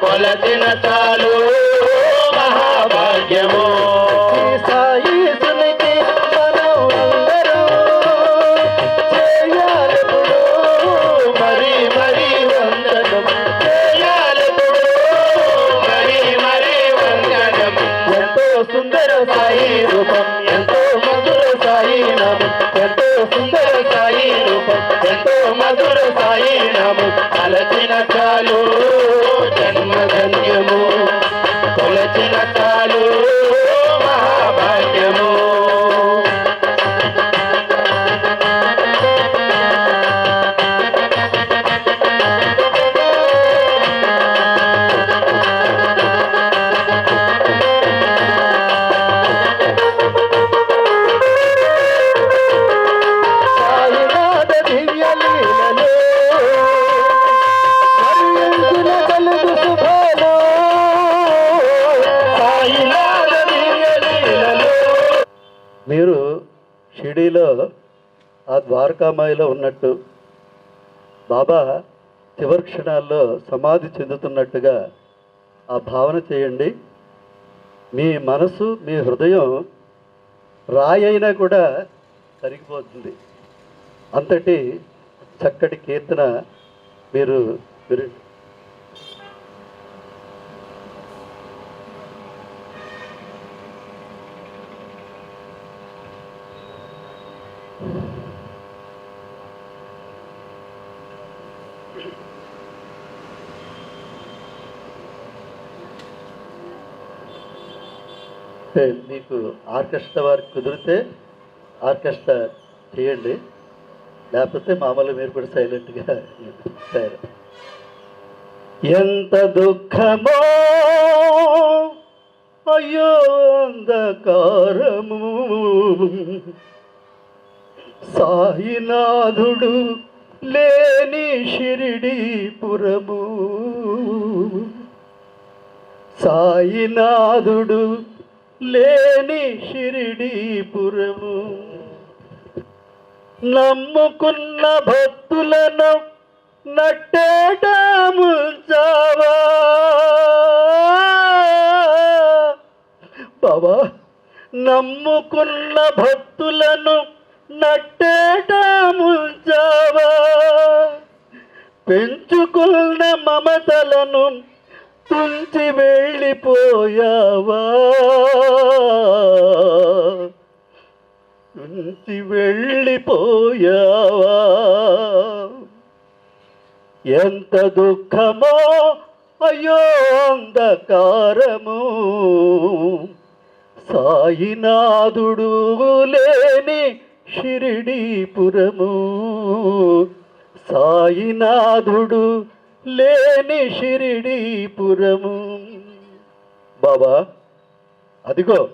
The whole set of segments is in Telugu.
కొలచిన చాలు మహాభాగ్యము. చాలు. మీరు షిడీలో ఆ ద్వారకామాయిలో ఉన్నట్టు బాబా చివరి క్షణాల్లో సమాధి చెందుతున్నట్టుగా ఆ భావన చేయండి. మీ మనసు మీ హృదయం రాయి అయినా కూడా కరిగిపోతుంది. అంతటి చక్కటి కీర్తన మీరు వినండి మీకు ఆర్కెస్ట్రా వారికి కుదిరితే ఆర్కెస్ట్రా చేయండి. లేకపోతే మామూలు మీరు కూడా సైలెంట్గా సరే ఎంత దుఃఖమో అయ్యో అంధకారము. సాయినాథుడు లేని షిరిడీపురము సాయినాథుడు లేని షిరిడీపురము నమ్ముకున్న భక్తులను నట్టేటము చావా. బాబా నమ్ముకున్న భక్తులను నట్టేటము చావా. పెంచుకున్న మమతలను తుంచి వెళ్ళిపోయావా? తుంచి వెళ్ళిపోయావా? ఎంత దుఃఖమో అయ్యో అంధకారము. సాయినాథుడు లేని షిరిడీపురము. సాయినాథుడు లేని షిరిడీపురము బాబా అదిగో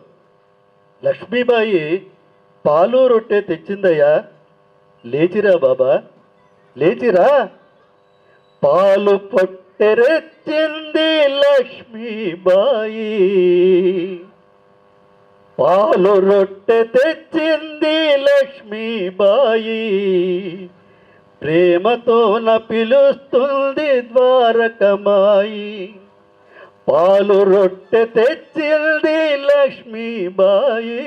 లక్ష్మీబాయి పాలు రొట్టె తెచ్చిందయ్యా. లేచిరా బాబా లేచిరా. పాలు పొట్టెరెచ్చింది లక్ష్మీబాయి. పాలు రొట్టె తెచ్చింది లక్ష్మీబాయి. ప్రేమతోన పిలుస్తుంది ద్వారకమాయి. పాలు రొట్టె తెచ్చింది లక్ష్మీబాయి.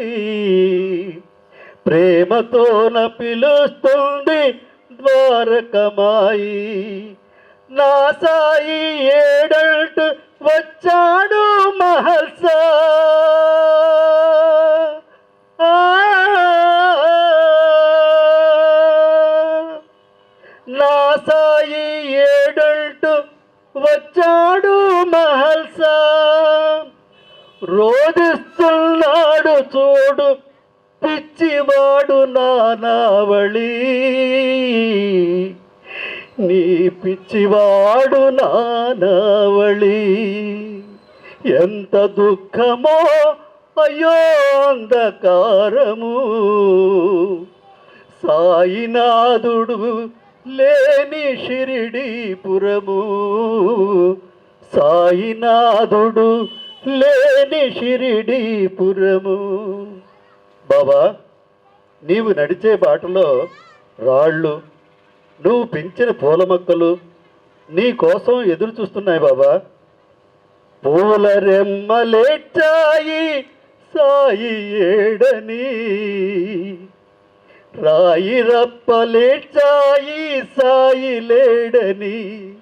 ప్రేమతోన పిలుస్తుంది ద్వారకమాయి. నా సాయి ఏడంటు వచ్చాడు మహల్సా నానావళి నీ పిచ్చివాడు నానవళి. ఎంత దుఃఖమో అయ్యో అంధకారము. సాయినాథుడు లేని షిరిడీపురము సాయినాథుడు లేని షిరిడీపురము బాబా నీవు నడిచే బాటలో రాళ్ళు నువ్వు పెంచిన పూల మొక్కలు నీ కోసం ఎదురు చూస్తున్నాయి బాబా. పూల రెమ్మలేచాయి సాయి ఏడని. రాయి రప్పలేచాయి సాయి లేడని.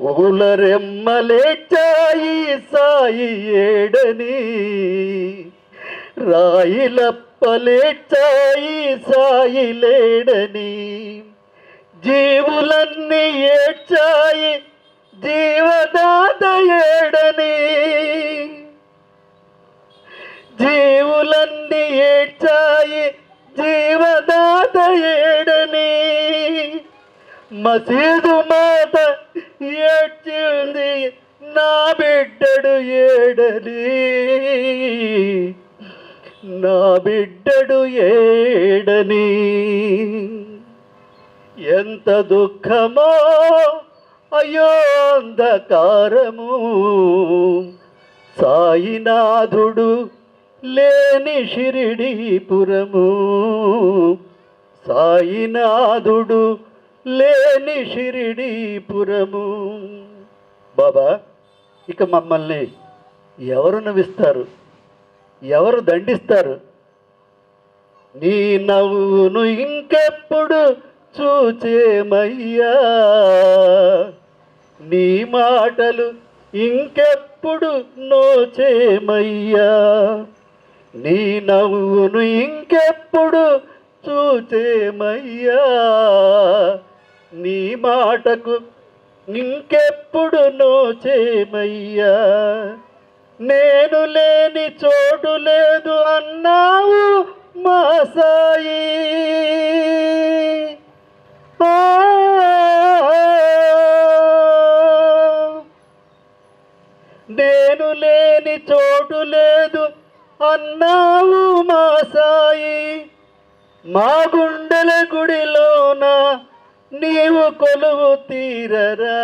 పూల రెమ్మలేచాయి సాయి ఏడని. రాయిలప్పలేచాయి సాయి లేడని జీవులన్నీ ఏడ్చాయి జీవదాత ఏడని. జీవులన్నీ ఏడ్చాయి జీవదాత ఏడని. మసీదు మాత ఏడ్చింది నా బిడ్డడు ఏడని. నా బిడ్డడు ఏడని ఎంత దుఃఖమో అయ్యో అంధకారము. సాయినాథుడు లేని షిరిడీపురము సాయినాథుడు లేని షిరిడీపురము బాబా ఇక మమ్మల్ని ఎవరు నవ్విస్తారు? ఎవరు దండిస్తారు? నీ నవ్వును ఇంకెప్పుడు చూచేమయ్యా? నీ మాటలు ఇంకెప్పుడు నోచేమయ్యా? నీ నవ్వును ఇంకెప్పుడు చూచేమయ్యా? నీ మాటకు ఇంకెప్పుడు నోచేమయ్యా? నేను లేని చోటు లేదు అన్నావు మా సాయి నేను లేని చోటు లేదు అన్నావు మా సాయి మా గుండెల గుడిలోన నీవు కొలువు తీరరా.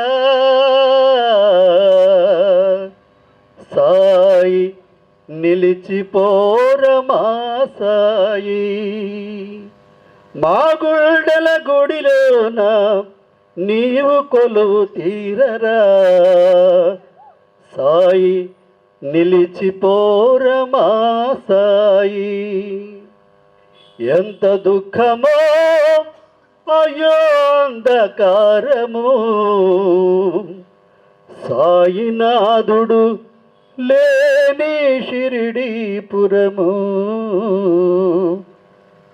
సాయి నిలిచిపోరమా సాయి? మా గుండెల గుడిలోన నీవు కొలువు తీరరా? సాయి నిలిచిపోరమా సాయి? ఎంత దుఃఖమో అయోంధకారము అంధకారము? సాయినాథుడు లేని షిరిడీపురము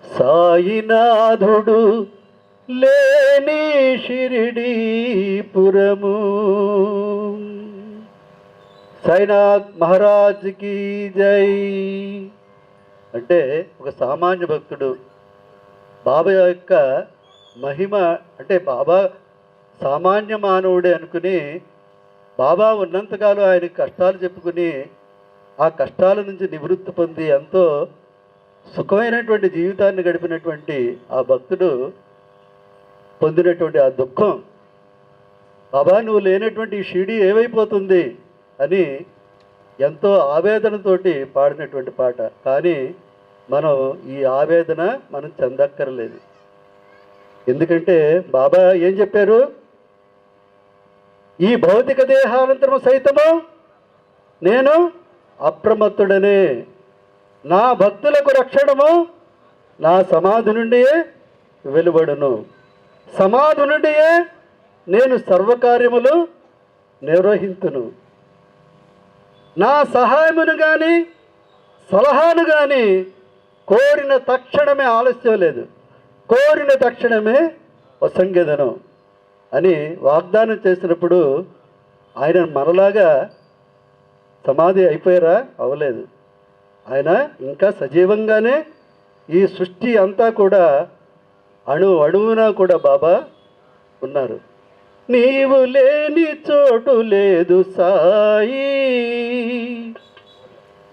సాయినాథుడు లేని షిరిడీపురము సాయినాథ్ మహారాజ్కి జై. అంటే ఒక సామాన్య భక్తుడు బాబా యొక్క మహిమ అంటే బాబా సామాన్య మానవుడే అనుకుని బాబా ఉన్నంతకాలం ఆయన కష్టాలు చెప్పుకుని ఆ కష్టాల నుంచి నివృత్తి పొంది ఎంతో సుఖమైనటువంటి జీవితాన్ని గడిపినటువంటి ఆ భక్తుడు పొందినటువంటి ఆ దుఃఖం బాబా నువ్వు లేనటువంటి షిడి ఏమైపోతుంది? అని ఎంతో ఆవేదనతోటి పాడినటువంటి పాట. కానీ మనం ఈ ఆవేదన మనం చెందక్కర్లేదు. ఎందుకంటే బాబా ఏం చెప్పారు? ఈ భౌతిక దేహానంతరము సైతము నేను అప్రమత్తుడనే. నా భక్తులకు రక్షణము నా సమాధి నుండియే వెలువడును. సమాధి నుండియే నేను సర్వకార్యములు నిర్వహించును నా సహాయమును కానీ సలహాను కానీ కోరిన తక్షణమే ఆలస్యం లేదు. కోరిన తక్షణమే వసంగెదను. అని వాగ్దానం చేసినప్పుడు ఆయన మరలాగా సమాధి అయిపోయారా? అవ్వలేదు ఆయన ఇంకా సజీవంగానే ఈ సృష్టి అంతా కూడా అణు అణువున కూడా బాబా ఉన్నారు. నీవు లేని చోటు లేదు సాయి.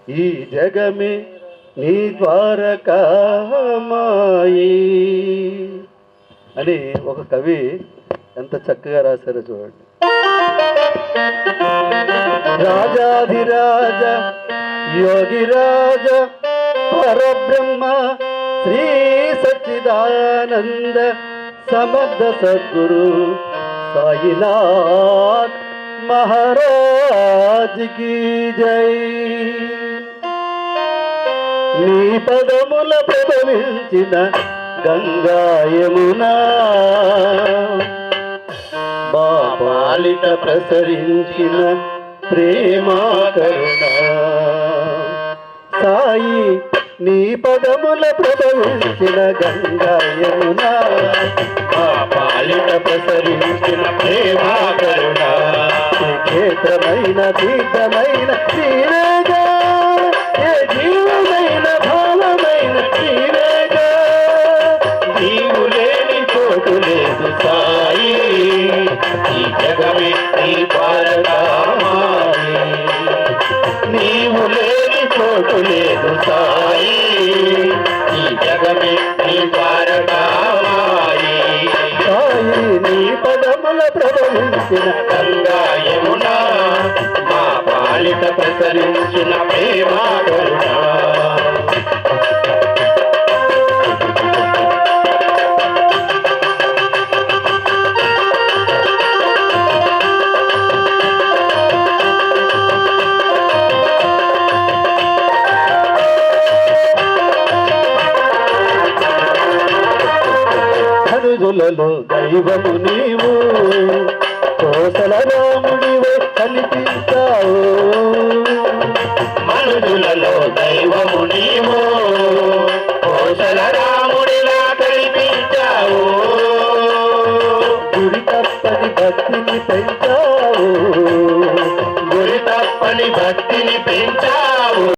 ఈ జగమే నీ ద్వారకామాయి అని ఒక కవి ఎంత చక్కగా రాశారో చూడండి. రాజాధిరాజ యోగిరాజ పరబ్రహ్మ శ్రీ సచ్చిదానంద సమర్థ సద్గురు సాయినాథ్ మహారాజ్ జై. నీ పదముల ప్రభవించిన గంగాయమునా యమునా మా ప్రసరించిన ప్రేమా కరుణ. సాయి నీ పదముల ప్రసరించిన గంగా యమునా. మా ప్రసరించిన ప్రేమా కరుణ. క్షేత్రమైన తీర్థమైన శ్రీరేగా ఏ జీవమైన భావమైన శ్రీరే జగమే నీ ద్వారకామాయి నీవు లేని చోటు లేదు సాయి. ఈ జగమే నీ ద్వారకామాయి సాయి నీ పదముల ప్రవహించిన గంగా యమునా. మా పాలిట ప్రసరించిన ప్రేమ కరుణ దైవము నీవు. కోసల రాముడివే కనిపించావు. మనుషులలో దైవము నీవు. కోసల రాముడిలా కనిపించావు. గురి తప్పని భక్తిని పెంచావు. గురి తప్పని భక్తిని పెంచావు.